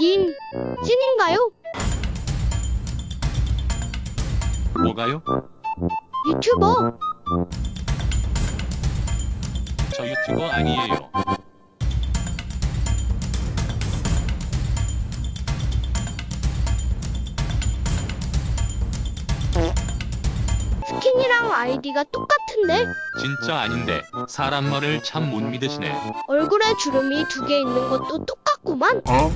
님, 찐인가요? 뭐가요? 유튜버? 저 유튜버 아니에요. 스킨이랑 아이디가 똑같은데? 진짜 아닌데 사람 말을 참 못 믿으시네. 얼굴에 주름이 두 개 있는 것도 똑같구만. 어?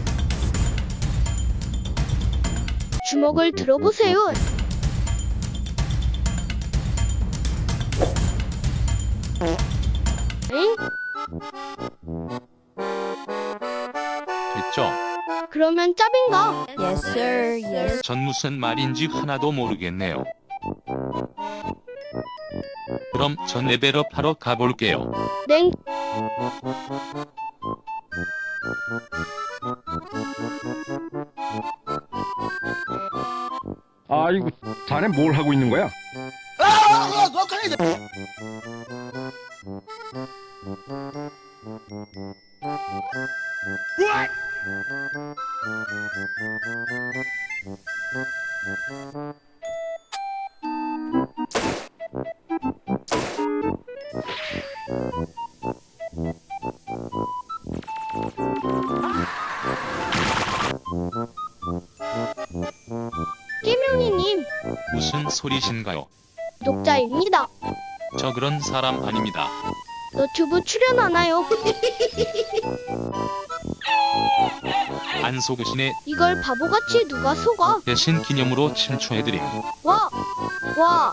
주먹을 들어보세요. 엥? 됐죠? 그러면 짭인가? Yes, sir. Yes. 전 무슨 말인지 하나도 모르겠네요. 그럼 전 레벨업 하러 가볼게요. 냉 아이고, 자네 뭘 하고 있는 거야? 깨명이님 무슨 소리신가요? 독자입니다. 저 그런 사람 아닙니다. 너튜브 출연하나요? 안 속으시네. 이걸 바보같이 누가 속아? 대신 기념으로 친추해드림. 와! 와!